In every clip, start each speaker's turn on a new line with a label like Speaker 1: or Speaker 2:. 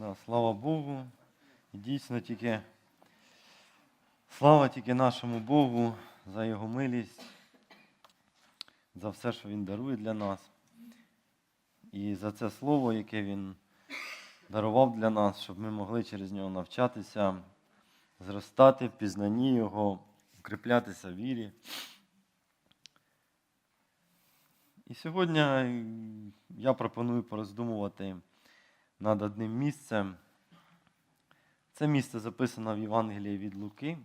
Speaker 1: Да, слава Богу. І дійсно тільки слава тільки нашому Богу за Його милість, за все, що Він дарує для нас. І за це слово, яке Він дарував для нас, щоб ми могли через нього навчатися, зростати в пізнанні Його, укріплятися в вірі. І сьогодні я пропоную пороздумувати над одним місцем. Це місце записано в Євангелії від Луки.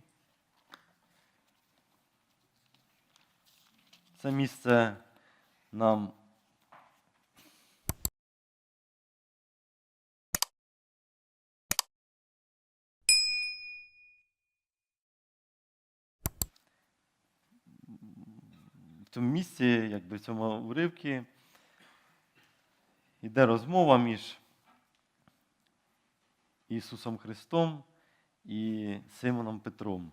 Speaker 1: Це місце нам в цьому місці, якби в цьому уривці, йде розмова між Ісусом Христом і Симоном Петром.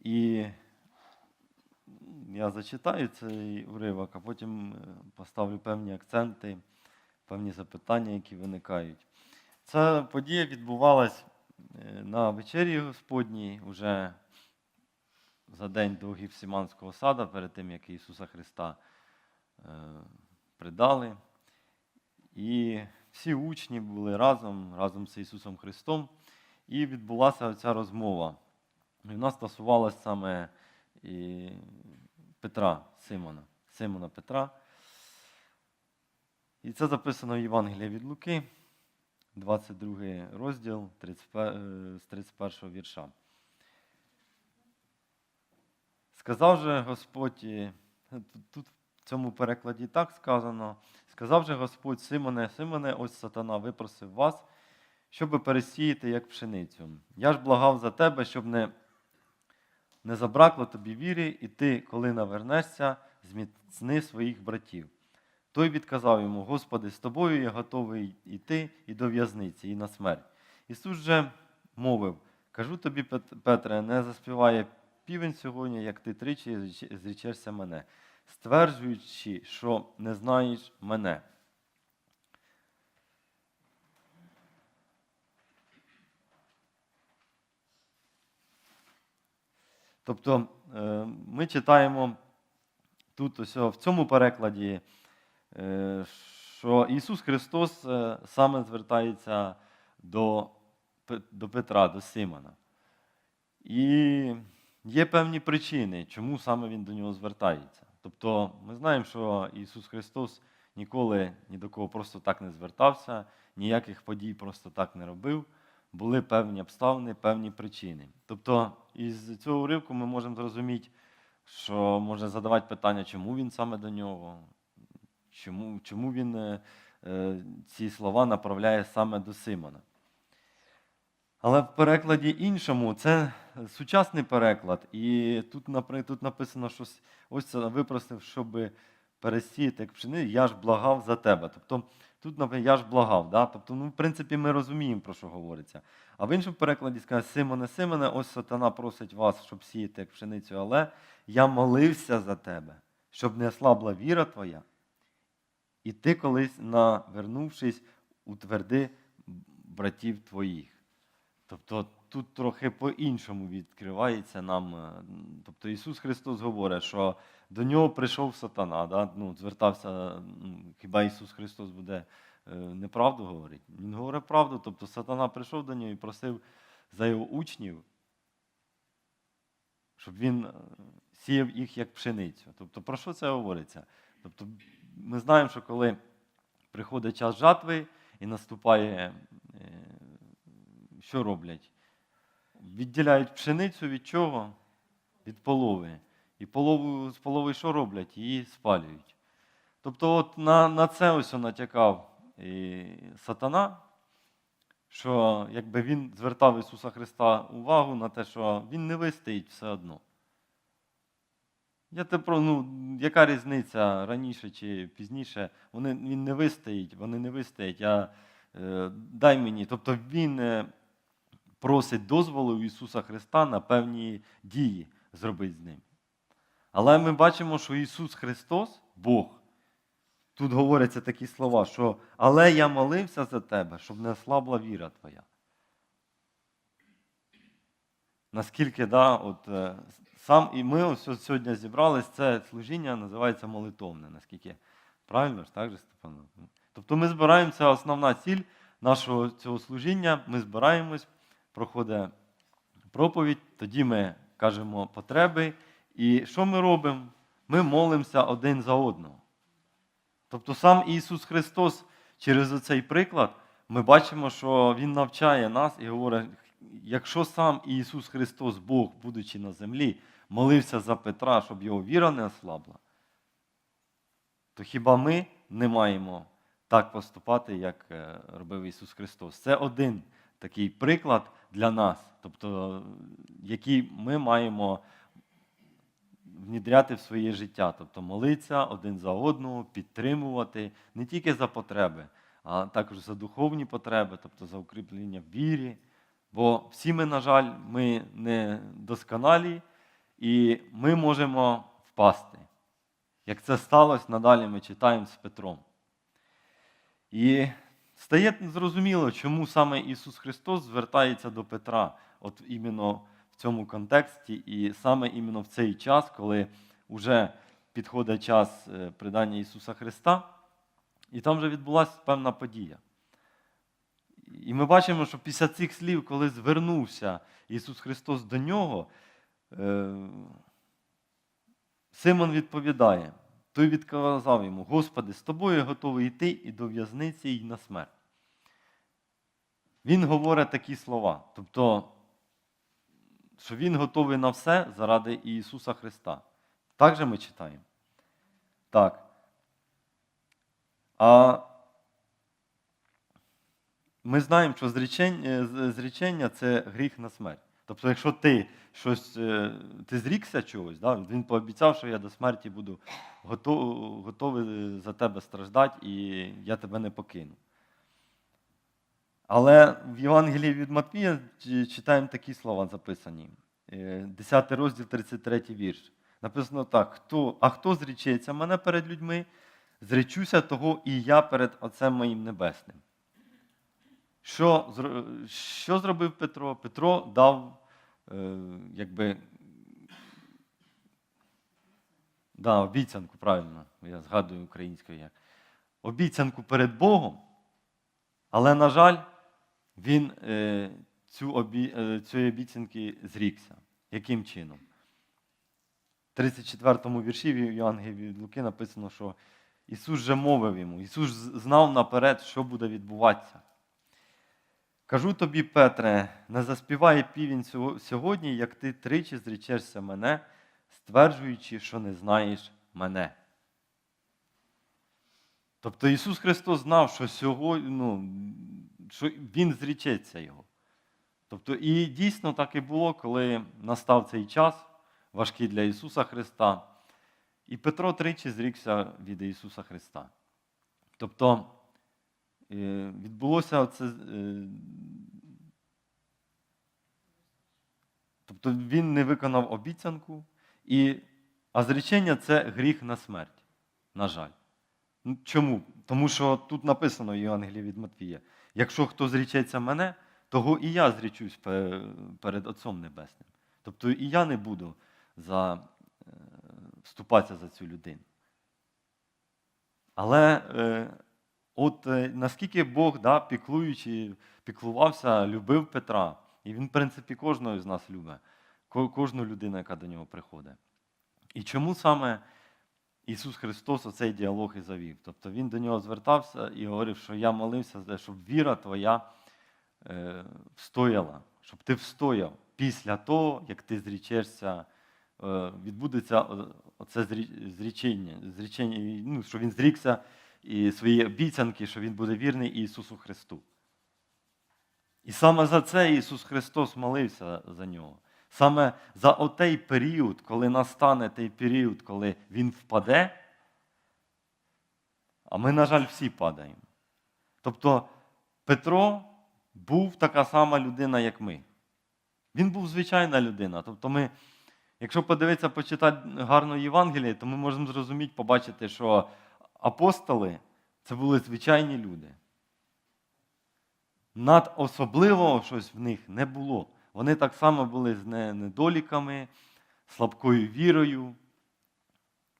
Speaker 1: І я зачитаю цей уривок, а потім е, поставлю певні акценти, певні запитання, які виникають. Ця подія відбувалась е, на вечері Господній уже за день до Гівсіманського сада, перед тим, як Ісуса Христа е, придали. І всі учні були разом, разом з Ісусом Христом, і відбулася ця розмова. І вона стосувалася саме і Петра, Симона, Симона Петра. І це записано в Євангелії від Луки, 22 розділ 31, е, з 31 вірша. Сказав же Господь, тут в цьому перекладі так сказано, сказав же Господь Симоне, Симоне, ось сатана випросив вас, щоб пересіяти, як пшеницю. Я ж благав за тебе, щоб не, не забракло тобі віри, і ти, коли навернешся, зміцни своїх братів. Той відказав йому, Господи, з тобою я готовий йти і до в'язниці, і на смерть. Ісус же мовив, кажу тобі, Петре, не заспіває півень сьогодні, як ти тричі зрічешся мене, стверджуючи, що не знаєш мене. Тобто е, ми читаємо тут ось в цьому перекладі, е, що Ісус Христос е, саме звертається до, до Петра, до Симона. І є певні причини, чому саме Він до нього звертається. Тобто ми знаємо, що Ісус Христос ніколи ні до кого просто так не звертався, ніяких подій просто так не робив. Були певні обставини, певні причини. Тобто, із цього уривку ми можемо зрозуміти, що можна задавати питання, чому він саме до нього, чому, чому він е, е, ці слова направляє саме до Симона. Але в перекладі іншому це сучасний переклад. І тут, тут написано, що с- ось це випросив, щоб пересіяти як пшени, я ж благав за тебе. Тобто тут написано, я ж благав. Да? Тобто, ну, в принципі, ми розуміємо, про що говориться. А в іншому перекладі сказано, Симоне, Симоне, ось сатана просить вас, щоб сіяти як пшеницю, але я молився за тебе, щоб не ослабла віра твоя. І ти колись, навернувшись, утверди братів твоїх. Тобто тут трохи по-іншому відкривається нам. е, Тобто Ісус Христос говорить, що до нього прийшов сатана, да? ну, звертався, хіба Ісус Христос буде е, неправду говорити? Він говорить правду, тобто сатана прийшов до нього і просив за його учнів, щоб він е, сіяв їх як пшеницю. Тобто, про що це говориться? Тобто, ми знаємо, що коли приходить час жатви і наступає, що роблять? Відділяють пшеницю від чого? Від полови. І полову, з полови що роблять? Її спалюють. Тобто, от на, на це ось натякав і сатана, що якби він звертав Ісуса Христа увагу на те, що Він не вистоїть все одно. Я те про, ну, яка різниця раніше чи пізніше, вони, він не вистоїть, вони не вистоять, я, е, дай мені. Тобто він е, просить дозволу у Ісуса Христа на певні дії зробити з ним. Але ми бачимо, що Ісус Христос, Бог, тут говоряться такі слова, що але я молився за тебе, щоб не ослабла віра твоя. Наскільки, да, от, е, сам і ми ось сьогодні зібрались, це служіння називається молитовне, наскільки правильно ж, так же, Степан? Тобто ми збираємося, основна ціль нашого цього служіння, ми збираємось, проходить проповідь, тоді ми кажемо потреби. І що ми робимо? Ми молимося один за одного. Тобто сам Ісус Христос через оцей приклад ми бачимо, що Він навчає нас і говорить, якщо сам Ісус Христос, Бог, будучи на землі, молився за Петра, щоб його віра не ослабла, то хіба ми не маємо так поступати, як е, робив Ісус Христос? Це один такий приклад для нас, тобто, який ми маємо внідряти в своє життя, тобто молитися один за одного, підтримувати не тільки за потреби, а також за духовні потреби, тобто за укріплення в вірі. Бо всі ми, на жаль, ми не досконалі, і ми можемо впасти. Як це сталося, надалі ми читаємо з Петром. І стає зрозуміло, чому саме Ісус Христос звертається до Петра, от іменно в цьому контексті, і саме іменно в цей час, коли вже підходить час е, придання Ісуса Христа, і там вже відбулася певна подія. І ми бачимо, що після цих слів, коли звернувся Ісус Христос до нього, е, Симон відповідає, той відказав йому: Господи, з тобою готовий йти і до в'язниці, і на смерть. Він говорить такі слова, тобто, що Він готовий на все заради Ісуса Христа. Так же ми читаємо? Так. А ми знаємо, що зречення це гріх на смерть. Тобто, якщо ти щось, е, ти зрікся чогось, да? він пообіцяв, що я до смерті буду готовий, готовий за тебе страждати і я тебе не покину. Але в Євангелії від Матвія читаємо такі слова записані. Е, 10 розділ, 33 вірш. Написано так: хто, а хто зрічеться мене перед людьми, зречуся того і я перед Отцем моїм Небесним. Що, що зробив Петро? Петро дав, е, якби, да, обіцянку, правильно, я згадую українською як. Обіцянку перед Богом, але, на жаль, він е, цю обі, е, цієї обіцянки зрікся. Яким чином? В 34-му вірші в Євангелії від Луки написано, що Ісус же мовив йому, Ісус знав наперед, що буде відбуватися. Кажу тобі, Петре, не заспіває сього- сьогодні, як ти тричі зрічешся мене, стверджуючи, що не знаєш мене. Тобто Ісус Христос знав, що сьогодні, ну, що Він зрічеться Його. Тобто, і дійсно так і було, коли настав цей час, важкий для Ісуса Христа. І Петро тричі зрікся від Ісуса Христа. Тобто, відбулося це. е, Тобто він не виконав обіцянку, і, а зречення це гріх на смерть, на жаль. Ну, Чому? Тому що тут написано в Євангелії від Матвія: якщо хто зрічеться мене, того і я зрічусь перед Отцом Небесним. Тобто і я не буду за, е, вступатися за цю людину. Але е, от е, наскільки Бог, да, піклуючи, піклувався, любив Петра, і він, в принципі, кожного з нас любить, кожну людину, яка до нього приходить. І чому саме Ісус Христос оцей діалог і завів? Тобто Він до нього звертався і говорив, що я молився, щоб віра твоя е, встояла, щоб ти встояв після того, як ти зрічешся, е, відбудеться оце зрі- зрічення, зрічення, ну, що він зрікся і свої обіцянки, що він буде вірний Ісусу Христу. І саме за це Ісус Христос молився за нього. Саме за отей період, коли настане той період, коли Він впаде, а ми, на жаль, всі падаємо. Тобто Петро був така сама людина, як ми. Він був звичайна людина. Тобто ми, якщо подивитися, почитати гарно Євангеліє, то ми можемо зрозуміти, побачити, що апостоли це були звичайні люди. Над особливого щось в них не було. Вони так само були з недоліками, слабкою вірою.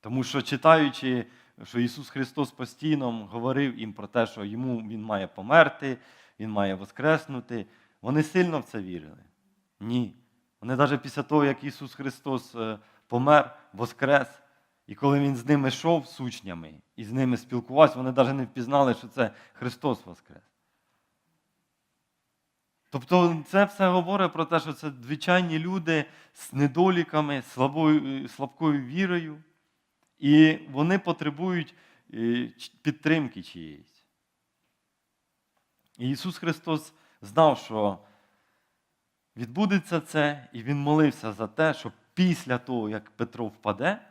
Speaker 1: Тому що читаючи, що Ісус Христос постійно говорив їм про те, що йому Він має померти, Він має воскреснути, вони сильно в це вірили. Ні. Вони навіть після того, як Ісус Христос е, помер, воскрес, і коли Він з ними йшов з учнями і з ними спілкувався, вони навіть не впізнали, що це Христос воскрес. Тобто це все говорить про те, що це звичайні люди з недоліками, слабкою вірою, і вони потребують е, підтримки чиєїсь. І Ісус Христос знав, що відбудеться це, і Він молився за те, щоб після того, як Петро впаде,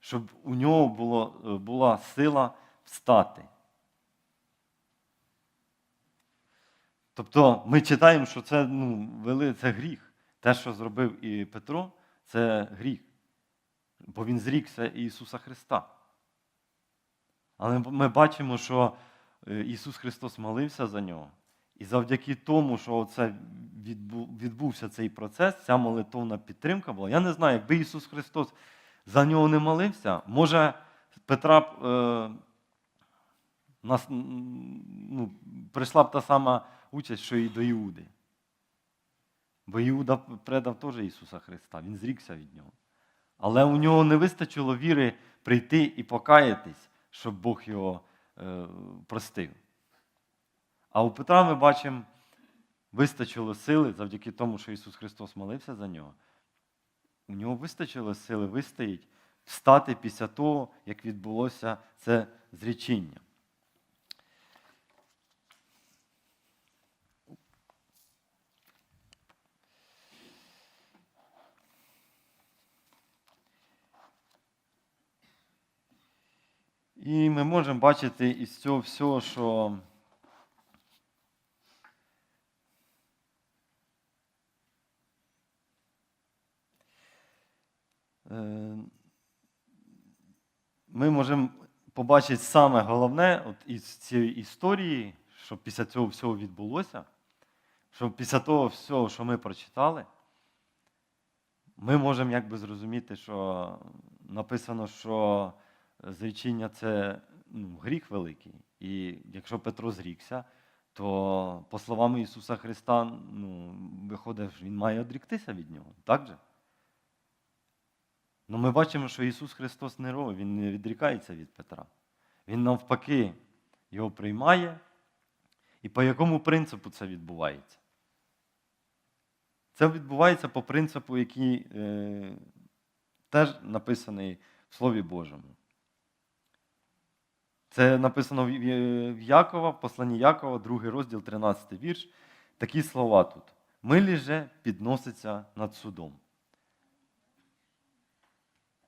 Speaker 1: щоб у нього було, е, була сила встати. Тобто ми читаємо, що це, ну, вели, це гріх. Те, що зробив і Петро, це гріх. Бо він зрікся Ісуса Христа. Але ми бачимо, що е, Ісус Христос молився за нього. І завдяки тому, що це відбу- відбувся цей процес, ця молитовна підтримка була. Я не знаю, якби Ісус Христос за нього не молився, може Петра е, нас, ну, прийшла б та сама участь, що і до Іуди. Бо Іуда предав теж Ісуса Христа, він зрікся від нього. Але у нього не вистачило віри прийти і покаятись, щоб Бог його е, простив. А у Петра ми бачимо, вистачило сили завдяки тому, що Ісус Христос молився за нього. У нього вистачило сили вистоїть, встати після того, як відбулося це зречіння. І ми можемо бачити із цього всього, що ми можемо побачити саме головне от із цієї історії, що після цього всього відбулося, що після того всього, що ми прочитали, ми можемо якби зрозуміти, що написано, що зречіння це ну, гріх великий. І якщо Петро зрікся, то, по словам Ісуса Христа, ну, виходить, він має одріктися від нього. Так же? Ну ми бачимо, що Ісус Христос не робить, Він не відрікається від Петра. Він навпаки його приймає. І по якому принципу це відбувається? Це відбувається по принципу, який е, теж написаний в Слові Божому. Це написано в Якова, в посланні Якова, другий розділ, 13 вірш. Такі слова тут. Милі же підноситься над судом.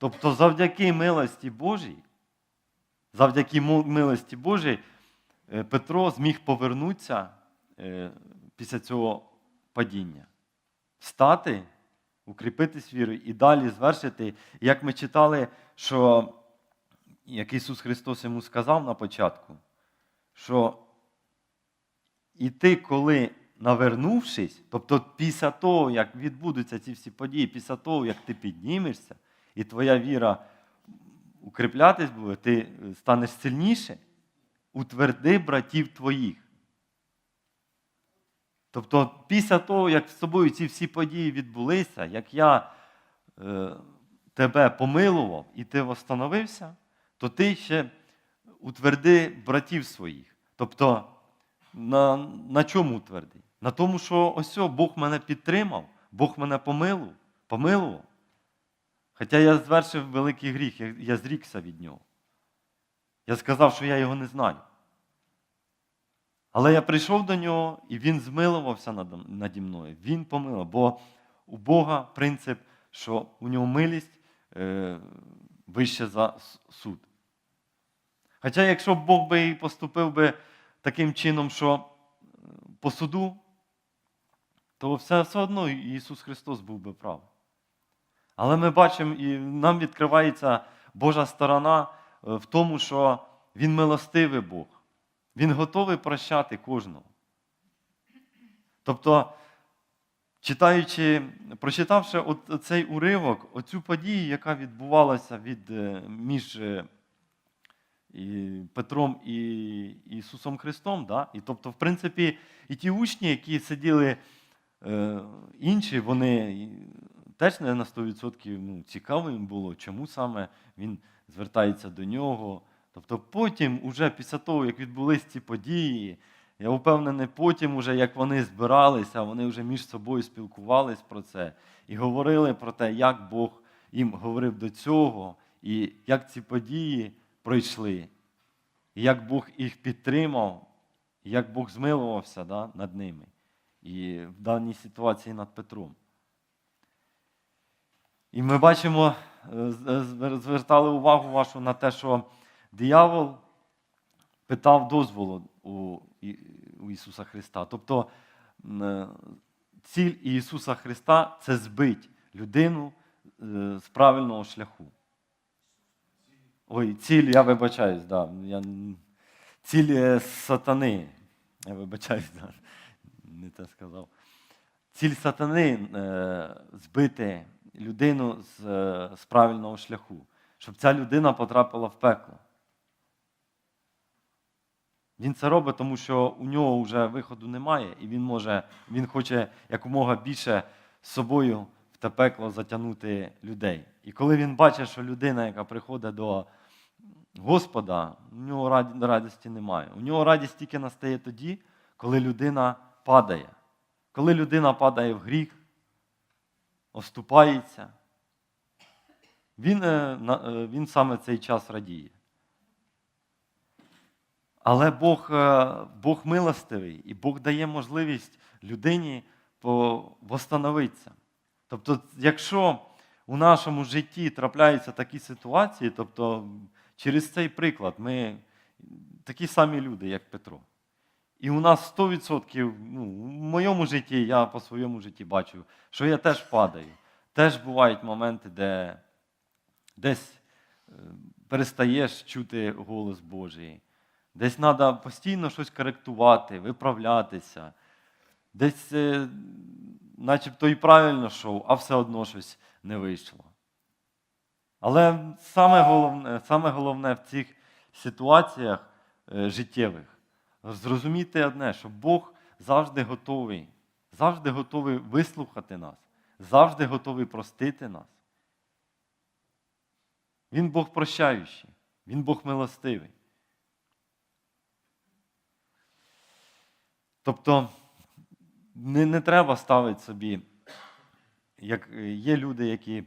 Speaker 1: Тобто, завдяки милості Божій, завдяки милості Божій, е, Петро зміг повернутися е, після цього падіння, стати, укріпитись вірою і далі звершити. Як ми читали, що як Ісус Христос йому сказав на початку, що і ти, коли навернувшись, тобто після того, як відбудуться ці всі події, після того, як ти піднімешся, і твоя віра укріплятись буде, ти станеш сильніше, утверди братів твоїх. Тобто, після того, як з тобою ці всі події відбулися, як я е, тебе помилував і ти восстановився, то ти ще утверди братів своїх. Тобто, на, на чому утверди? На тому, що ось Бог мене підтримав, Бог мене помилував, помилував. Хоча я звершив великий гріх, я, я зрікся від нього. Я сказав, що я його не знаю. Але я прийшов до нього, і він змилувався наді мною. Він помилував. Бо у Бога принцип, що у нього милість е, вище за суд. Хоча, якщо б Бог би поступив би таким чином, що е, по суду, то все, все одно Ісус Христос був би прав. Але ми бачимо, і нам відкривається Божа сторона е, в тому, що Він милостивий Бог. Він готовий прощати кожного. Тобто, читаючи, прочитавши цей уривок, оцю подію, яка відбувалася від, е, між е, Петром і Ісусом Христом, да? і тобто, в принципі, і ті учні, які сиділи е, інші, вони теж не на 100% ну, цікаво їм було, чому саме він звертається до нього. Тобто потім, уже після того, як відбулись ці події, я впевнений, потім, уже, як вони збиралися, вони вже між собою спілкувались про це і говорили про те, як Бог їм говорив до цього, і як ці події пройшли, і як Бог їх підтримав, і як Бог змилувався да, над ними. І в даній ситуації над Петром. І ми бачимо, е, звертали увагу вашу на те, що диявол питав дозволу у, Ісуса Христа. Тобто е, ціль Ісуса Христа це збить людину е, з правильного шляху. Ой, ціль, я вибачаюсь, да, я, ціль сатани. Я вибачаюсь, да, не те сказав. Ціль сатани збити людину з, е, з правильного шляху, щоб ця людина потрапила в пекло. Він це робить, тому що у нього вже виходу немає, і він може, він хоче якомога більше з собою в те пекло затягнути людей. І коли він бачить, що людина, яка приходить до Господа, у нього радості немає. У нього радість тільки настає тоді, коли людина падає. Коли людина падає в гріх, оступається, він, е, е, він саме цей час радіє. Але Бог, е, Бог милостивий, і Бог дає можливість людині восстановитися. Тобто, якщо у нашому житті трапляються такі ситуації, тобто через цей приклад ми такі самі люди, як Петро. І у нас 100%, ну, в моєму житті, я по своєму житті бачу, що я теж падаю. Теж бувають моменти, де десь е, перестаєш чути голос Божий. Десь треба постійно щось коректувати, виправлятися. Десь, е, начебто, і правильно йшов, а все одно щось не вийшло. Але саме головне, саме головне в цих ситуаціях е, життєвих зрозуміти одне, що Бог завжди готовий, завжди готовий вислухати нас, завжди готовий простити нас. Він Бог прощаючий, Він Бог милостивий. Тобто не, не треба ставити собі, як є люди, які, е,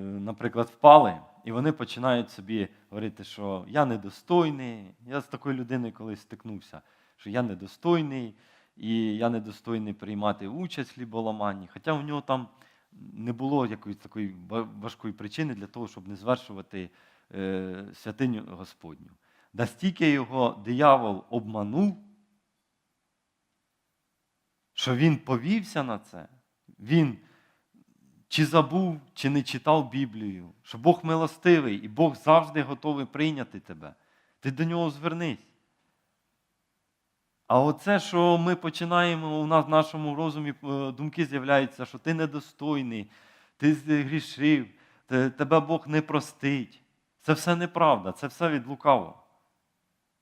Speaker 1: наприклад, впали, і вони починають собі говорити, що я недостойний. Я з такою людиною колись стикнувся, що я недостойний, і я недостойний приймати участь в хліболаманні. Хоча у нього там не було якоїсь такої важкої причини для того, щоб не звершувати е, святиню Господню. Настільки його диявол обманув, що він повівся на це, він чи забув, чи не читав Біблію, що Бог милостивий і Бог завжди готовий прийняти тебе. Ти до нього звернись. А оце, що ми починаємо, у нас в нашому розумі е, думки з'являються, що ти недостойний, ти згрішив, тебе Бог не простить. Це все неправда, це все від лукавого.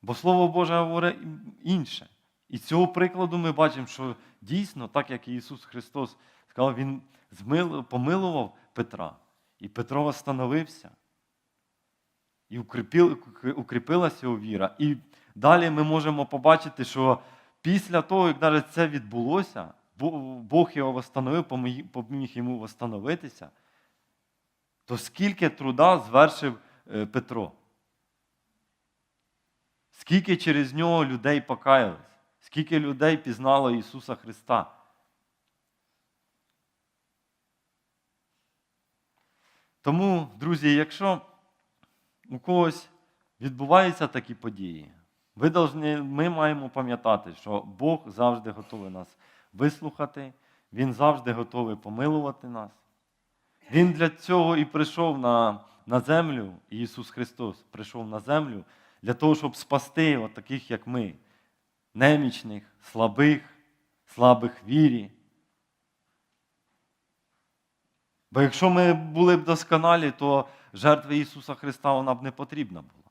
Speaker 1: Бо Слово Боже говорить інше. І з цього прикладу ми бачимо, що дійсно, так як Ісус Христос сказав, Він помилував Петра, і Петро остановився. І укріпилася його віра. І далі ми можемо побачити, що після того, як навіть це відбулося, Бог його восстановив, поміг йому восстановитися, то скільки труда звершив е, Петро? Скільки через нього людей покаялись, скільки людей пізнало Ісуса Христа. Тому, друзі, якщо у когось відбуваються такі події, ви должні, ми маємо пам'ятати, що Бог завжди готовий нас вислухати, Він завжди готовий помилувати нас. Він для цього і прийшов на, на землю, Ісус Христос прийшов на землю для того, щоб спасти от таких, як ми, немічних, слабих, слабих вірі. Бо якщо ми були б досконалі, то жертва Ісуса Христа вона б не потрібна була.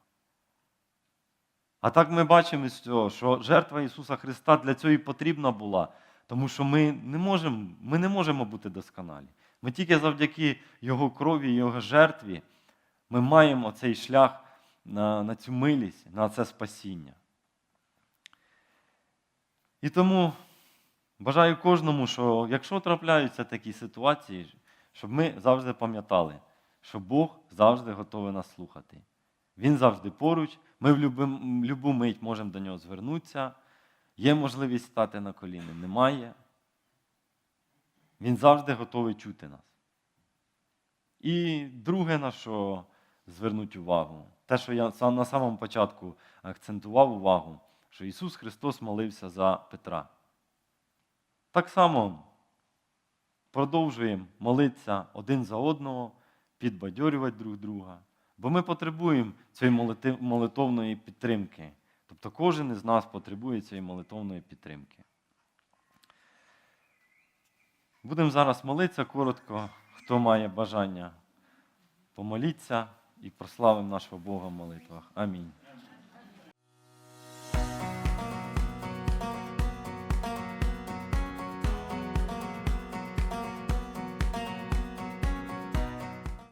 Speaker 1: А так ми бачимо із цього, що жертва Ісуса Христа для цього і потрібна була, тому що ми не можемо, ми не можемо бути досконалі. Ми тільки завдяки Його крові, Його жертві, ми маємо цей шлях на, на цю милість, на це спасіння. І тому бажаю кожному, що якщо трапляються такі ситуації, щоб ми завжди пам'ятали, що Бог завжди готовий нас слухати. Він завжди поруч, ми в любу мить можемо до нього звернутися. Є можливість стати на коліни, немає. Він завжди готовий чути нас. І друге, на що звернуть увагу, те, що я на самому початку акцентував увагу, що Ісус Христос молився за Петра. Так само продовжуємо молитися один за одного, підбадьорювати друг друга. Бо ми потребуємо цієї молитовної підтримки. Тобто кожен із нас потребує цієї молитовної підтримки. Будемо зараз молитися коротко, хто має бажання помоліться і прославимо нашого Бога в молитвах. Амінь.